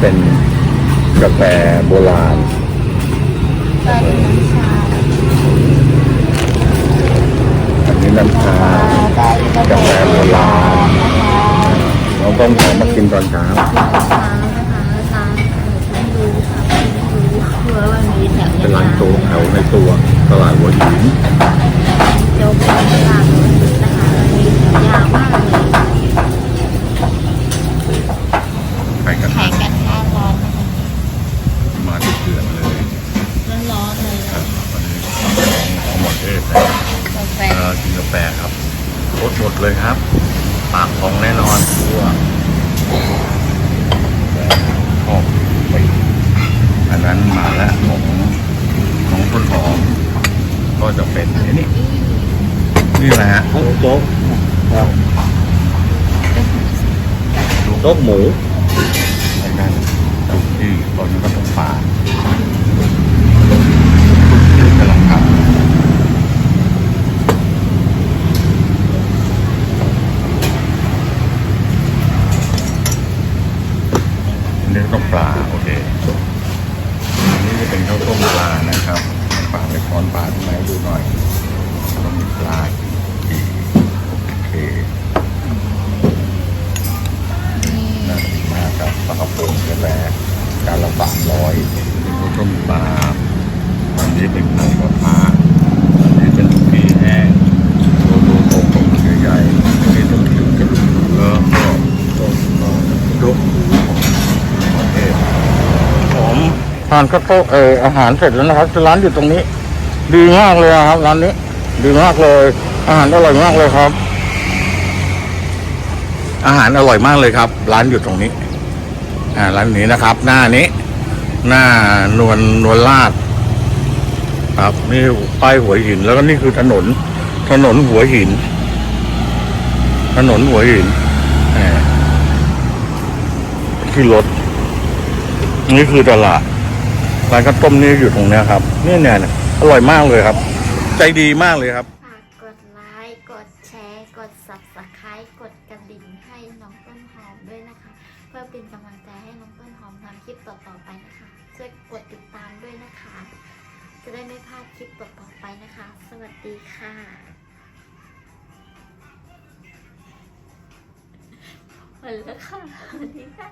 เป็นกาแฟโบราณอันนี้ลันนี้น้ำชากาแฟโบราณเราต้องขอมากินตอนเช้าเช้านะคะร้านเปิดไม่รู้ค่ะไม่รู้ว่าวันนี้แถวเป็นร้านโจ๊กแถวในตัวตลาดหัวหิน โจ๊กเป็นตลาดนะคะมีแถวยาวมากเลย ไปกัน ไข่กันทาร้อนนะคะ มาที่เดือนเลย ร้อนๆเลย ค นะ รับวันนี้ของหมดเท ศนะกาแฟเออกินกาแฟครับรสหมดเลยครับ ปากของแน่นอนตัวชอบไปอันนั้นมาแล้วของของต้นหอมก็จะเป็นอันนี้นี่แหละฮะโจ๊กครับโจ๊กหมูไอ้นั่นทุกที่ตอนนี้ก็ต้องป่าทุกที่กำลังทำอันนี้ก็ต้อง ปลาโอเคอันนี้จะเป็นข้าวต้มปลานะครับปลาไปช้อนปลาที่ไหนดูหน่อยต้องมีปลาอีกโอเคน่าดีมากครับปลากระพงกาแฟจานละสามร้อยข้าวต้มปลาอันนี้เป็นไข่กระทะอันนี้เป็นสุกี้แห้งโลโลโตกใหญ่ๆอันนี้ต้องถึงกระดูกแล้วก็ต้มจุ๊บโอเคผม ทานข้าวต้มเอออาหารเสร็จแล้วนะครับร้านอยู่ตรงนี้ ดีมากเลยครับร้านนี้ ดีมากเลย อาหารอร่อยมากเลยครับ อาหารอร่อยมากเลยครับ ร้านอยู่ตรงนี้ อ่าร้านนี้นะครับ หน้านี้ หน้านวลนวลลาดครับนี่ป้ายหัวหิน แล้วก็นี่คือถนน ถนนหัวหิน ถนนหัวหินที่รถนี่คือตลาด ร้านข้าวต้มนี่อยู่ตรงเนี้ยครับนี่เนี่ยเนี่ยอร่อยมากเลยครับ ใจดีมากเลยครับ ฝากกดไลค์ กดแชร์ กด subscribe กดกระดิ่งให้น้องต้นหอมด้วยนะคะ เพื่อเป็นกำลังใจให้น้องต้นหอมทำคลิปต่อๆไปนะคะ ช่วยกดติดตามด้วยนะคะ จะได้ไม่พลาดคลิปต่อๆไปนะคะ สวัสดีค่ะหมดแล้วค่ะสวัสดีค่ะ